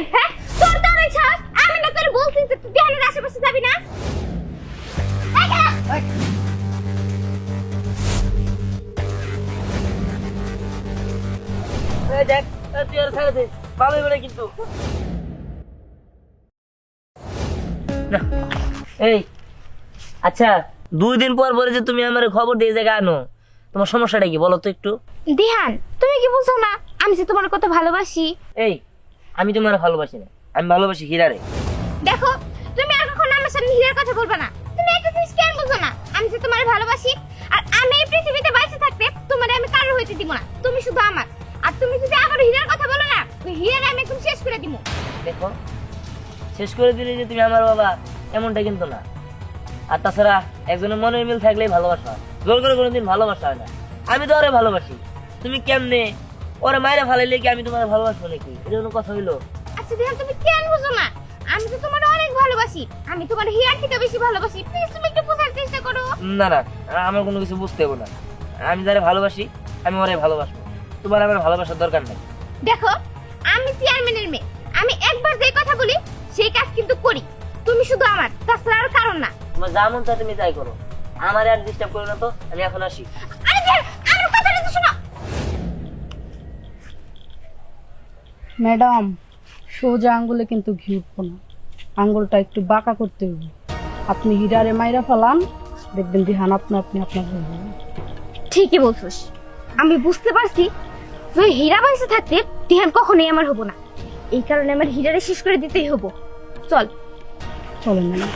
কেন হ্যাঁ তোর আমি না তোর বলছি যে তুই আশেপাশে যাবি না। এই খারাপ। এই। দেখ তুই আর ছেড়ে দে। ভালোই বলে কিন্তু। এই আচ্ছা দুই দিন পর পরে যে তুমি আমার খবর দিয়ে জায়গা আনো তোমার সমস্যাটা কি বলো তো একটু? দিহান তুমি কি বুঝো না? আমি যে তোমার কত ভালোবাসি। এই আমি তোমার ভালোবাসি না। আমি ভালোবাসি হীরারে। দেখো তুমি আর কখনো আমার সামনে হীরার কথা বলবে না। তুমি একটা জিনিস কেন বুঝো না? আমি যে তোমার ভালোবাসি আর আমি এই পৃথিবীতে বাইসে থাকতে তোমার আমি কারও হইতে দিব না। তুমি শুধু আমার। আর তুমি যদি আবার হীরার কথা বলো না ওই হীরার আমি একদম শেষ করে দিব দেখো শেষ করে দিলে যে তুমি আমার বাবা এমনটা কিন্তু না। আর তাছাড়া একজনের মনের মিল থাকলেই ভালোবাসা জোর করে কোনোদিন ভালোবাসা হয় না। আমি তো ওরে ভালোবাসি। তুমি কেমনে ওরে মায়েরা ফালাইলে কি আমি তোমার ভালোবাসবো নাকি? এটা কোনো কথা হইল? আচ্ছা দিহান তুমি কেন বুঝো না? আমি তো তোমার অনেক ভালোবাসি। আমি তোমার হিয়ার থেকে বেশি ভালোবাসি। প্লিজ তুমি একটু বোঝার চেষ্টা করো। না না আমার কোনো কিছু বুঝতে হবে না। আমি যারা ভালোবাসি আমি ওরে ভালোবাসবো। তোমার আমার ভালোবাসার দরকার নাই। দেখো আমি চেয়ারম্যানের মেয়ে। আমি একবার যে কথা বলি সেই কাজ কিন্তু করি। তুমি শুধু আমার তাছাড়া আর কারণ না। তোমার যা মন চায় তুমি তাই করো। আমার আর ডিস্টার্ব করো না তো আমি এখন আসি। আরে ম্যাডাম সোজা আঙ্গুলে কিন্তু ঘি উঠবো না। আঙ্গুলটা একটু বাঁকা করতে হবে। আপনি হিরারে মাইরা ফেলান দেখবেন দিহান আপনি আপনি আপনার। ঠিকই বলছিস। আমি বুঝতে পারছি যে হীরা বাইসে থাকতে দিহান কখনোই আমার হব না। এই কারণে আমার হীরারে শেষ করে দিতেই হব। চল। চলেন ম্যাডাম।